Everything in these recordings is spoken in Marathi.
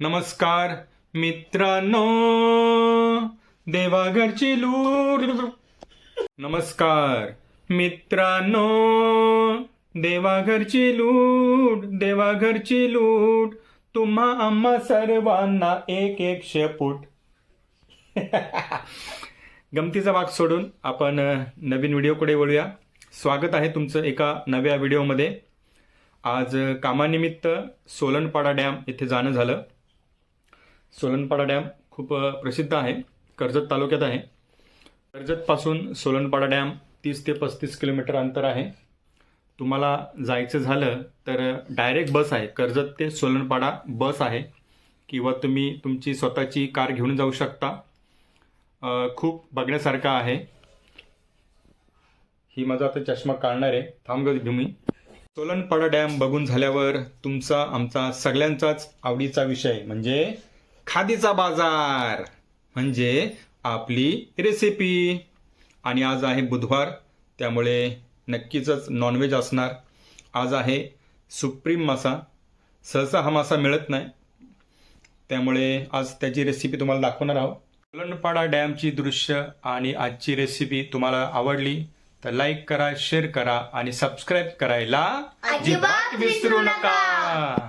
नमस्कार मित्रांनो. देवाघरची लूट. नमस्कार मित्रांनो. देवाघरची लूट देवाघरची लूट. तुम्हा आम्हा सर्वांना एक एक शेपूट. गमतीचा भाग सोडून आपण नवीन व्हिडिओकडे वळूया. स्वागत आहे तुमचं एका नव्या व्हिडिओमध्ये. आज कामानिमित्त सोलनपाडा डॅम येथे जाणं झालं. सोलनपाडा डॅम खूप प्रसिद्ध आहे. कर्जत तालुक्यात आहे. कर्जतपासून सोलनपाडा डॅम तीस ते पस्तीस किलोमीटर अंतर आहे. तुम्हाला जायचं झालं तर डायरेक्ट बस आहे. कर्जत ते सोलनपाडा बस आहे. किंवा तुम्ही तुमची स्वतःची कार घेऊन जाऊ शकता. खूप बघण्यासारखं आहे. ही माझा आता चष्मा काढणार आहे. थांब घेऊ मी सोलनपाडा डॅम बघून झाल्यावर तुमचा आमचा सगळ्यांचाच आवडीचा विषय म्हणजे खादीचा बाजार म्हणजे आपली रेसिपी आणि आज आहे बुधवार त्यामुळे नक्कीच नॉनव्हेज असणार. आज आहे सुप्रीम मासा. सहसा हा मासा मिळत नाही. त्यामुळे आज त्याची रेसिपी तुम्हाला दाखवणार आहोत. सोलनपाडा डॅमची दृश्य आणि आजची रेसिपी तुम्हाला आवडली तर लाईक करा शेअर करा आणि सबस्क्राईब करायला अजिबात विसरू नका.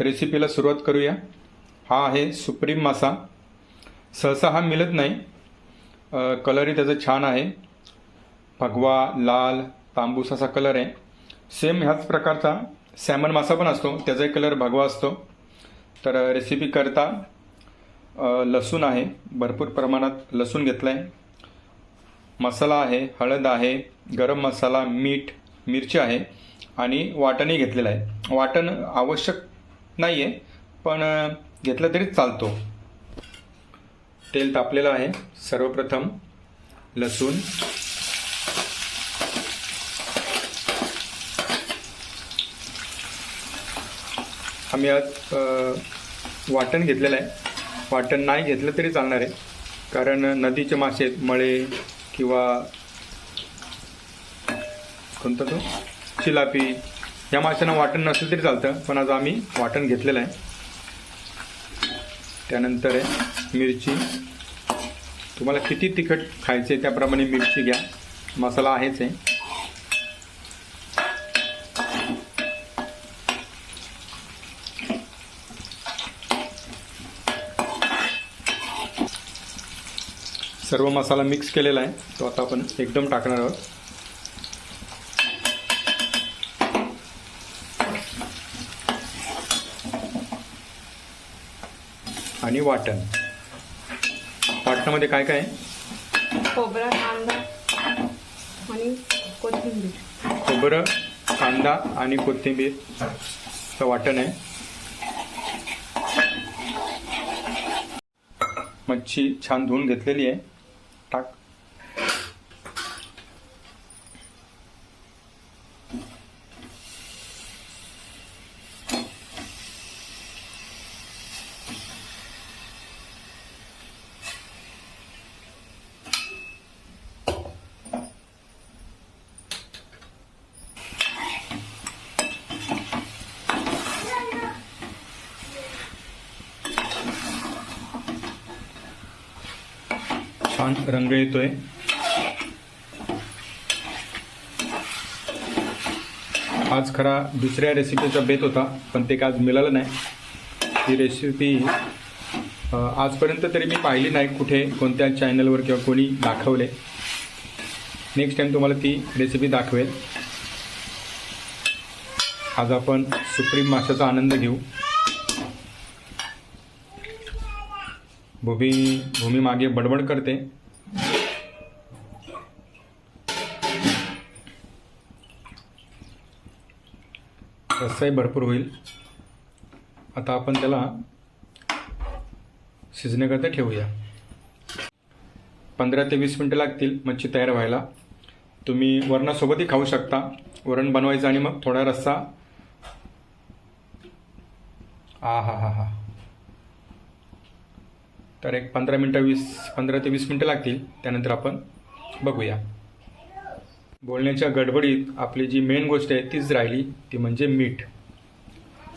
रेसिपीला सुरुवात करूया. हा आहे सुप्रीम मासा. सहसा हा मिळत नाही. कलरही त्याचा छान आहे. भगवा लाल तांबूस असा कलर आहे. सेम ह्याच प्रकारचा सॅमन मासा पण असतो. त्याचाही कलर भगवा असतो. तर रेसिपी करता लसूण आहे. भरपूर प्रमाणात लसूण घेतलं आहे मसाला आहे हळद आहे गरम मसाला मीठ मिरची आहे आणि वाटणही घेतलेलं आहे. वाटण आवश्यक नाही आहे पण घेतलं तरी चालतो. तेल तापलेलं आहे. सर्वप्रथम लसूण आम्ही आज वाटण घेतलेलं आहे. वाटण नाही घेतलं तरी चालणार आहे. कारण नदीचे मासे मळे किंवा कोणता तो चिलापी या माशांना वाटण नसेल तरी चालतं पण आज आम्ही वाटण घेतलेलं आहे. त्यानंतर आहे मिरची. तुम्हाला किती तिखट खायचे त्याप्रमाणे मिरची घ्या. मसाला आहेच आहे. सर्व मसाला मिक्स केलेला आहे. तो आता आपण एकदम टाकणार आहोत. आणि वाटण. वाटणामध्ये काय काय? आहे खोबरा कांदा आणि कोथिंबीर. खोबरं कांदा आणि कोथिंबीर. वाटण आहे. मच्छी छान धुवून घेतलेली आहे. टाक. छान रंग येतोय. आज खरा दुसऱ्या रेसिपीचा बेत होता पण ते काय आज मिळालं नाही. ही रेसिपी आजपर्यंत तरी मी पाहिली नाही कुठे कोणत्या चॅनलवर किंवा कोणी दाखवले. नेक्स्ट टाइम तुम्हाला ती रेसिपी दाखवेल. आज आपण सुप्रीम माशाचा आनंद घेऊ. भूमी भूमी मागे बडबड करते. रस्साही भरपूर होईल. आता आपण त्याला शिजण्याकरता ठेवूया. पंधरा ते वीस मिनटं लागतील मच्छी तयार व्हायला. तुम्ही वरणासोबतही खाऊ शकता. वरण बनवायचं आणि मग थोडा रस्सा. आ हा हा हा. तर एक पंधरा मिनटं वीस पंधरा ते वीस मिनटं लागतील. त्यानंतर आपण बघूया. बोलण्याच्या गडबडीत आपली जी मेन गोष्ट आहे तीच राहिली. ती म्हणजे मीठ.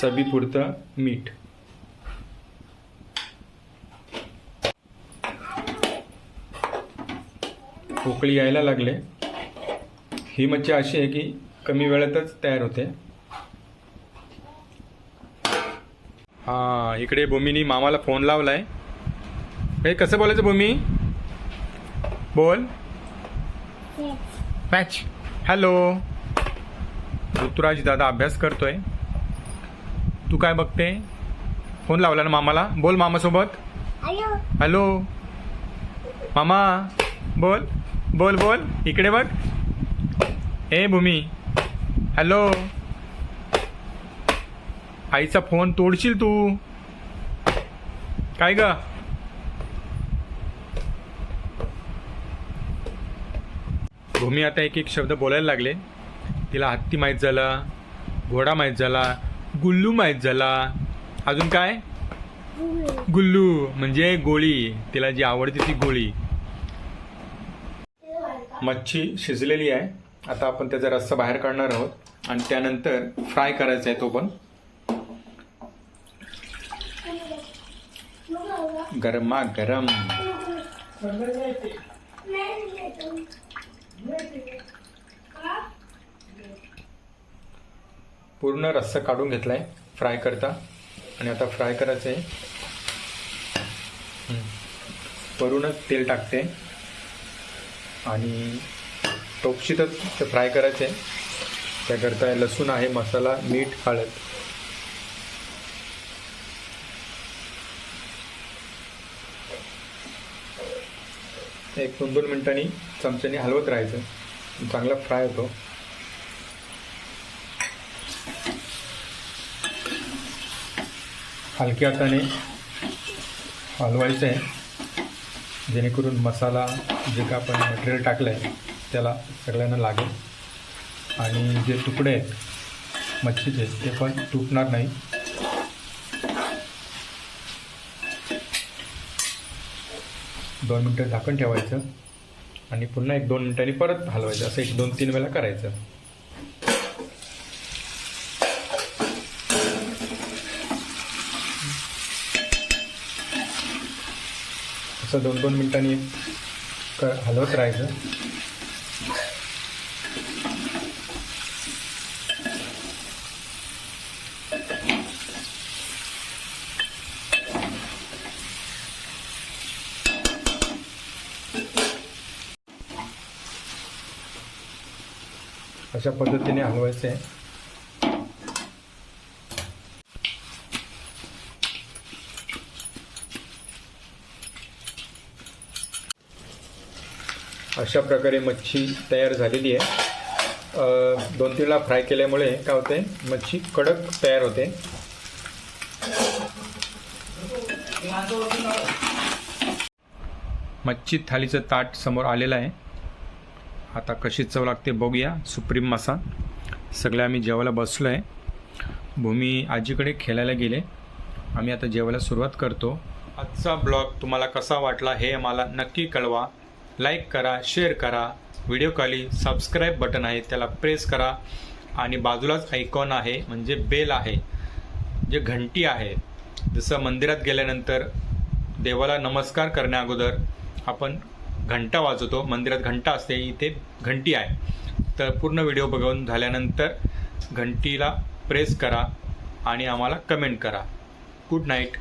चवीपुरतं मीठ. उकळी यायला लागले. ही मच्छी अशी आहे की कमी वेळातच तयार होते. हां इकडे भूमीनी मामाला फोन लावलाय. हे कसं बोलायचं भूमी? बोल. पॅच हॅलो ऋतुराज दादा अभ्यास करतोय. तू काय बघते? फोन लावला ना मामाला? बोल मामासोबत. हॅलो मामा बोल. बोल बोल. इकडे बघ. ए भूमी. हॅलो आईचा फोन तोडशील तू. काय ग? भूमी आता एक एक शब्द बोलायला लागले. तिला हत्ती माहीत झाला घोडा माहीत झाला गुल्लू माहीत झाला. अजून काय? गुल्लू म्हणजे गोळी. तिला जी आवडते ती गोळी. मच्छी शिजलेली आहे. आता आपण त्याचा रस्सा बाहेर काढणार आहोत आणि त्यानंतर फ्राय करायचा आहे तो पण. गरमा गरम. पूर्ण रस्सा काढून घेतलाय फ्राय करता. आणि आता फ्राय करायचं आहे वरूनच तेल टाकते. आणि टोपशीतच ते फ्राय करायचे आहे त्याकरता लसूण आहे मसाला मीठ हळद. एक दोन दोन मिनिटांनी चमच्याने हलवत राहायचं. चांगला फ्राय होतो. हलक्या हाताने हलवायचं आहे जेणेकरून मसाला जे का आपण मटेरियल टाकलं आहे त्याला सगळ्यांना लागेल. आणि जे तुकडे आहेत मच्छीचे ते पण तुटणार नाही. दोन मिनटं झाकण ठेवायचं आणि पुन्हा एक दोन मिनिटांनी परत हलवायचं. असं एक दोन तीन वेळा करायचं. असं दोन दोन मिनिटांनी क हलवत राहायचं. अशा पद्धतीने हलवायचं. आहे अशा प्रकारे मच्छी तयार झालेली आहे. दोन तीनला फ्राय केल्यामुळे काय होते मच्छी कडक तयार होते. मच्छी थालीचं ताट समोर आलेलं आहे. आता कशी चव लागते बघूया. सुप्रीम मासा. सगळे आम्ही जेवायला बसलो आहे भूमी आजीकडे खेळायला गेले. आम्ही आता जेवायला सुरुवात करतो. आजचा ब्लॉग तुम्हाला कसा वाटला हे मला नक्की कळवा. लाईक करा शेअर करा. व्हिडिओ खाली सबस्क्राईब बटन आहे त्याला प्रेस करा. आणि बाजूलाच आयकॉन आहे म्हणजे बेल आहे. जे घंटी आहे. जसं मंदिरात गेल्यानंतर देवाला नमस्कार करण्या अगोदर आपण घंटा वाजवतो. मंदिरात घंटा असते इथे घंटी आहे. तर पूर्ण व्हिडिओ बघून झाल्यानंतर घंटीला प्रेस करा आणि आम्हाला कमेंट करा. Good night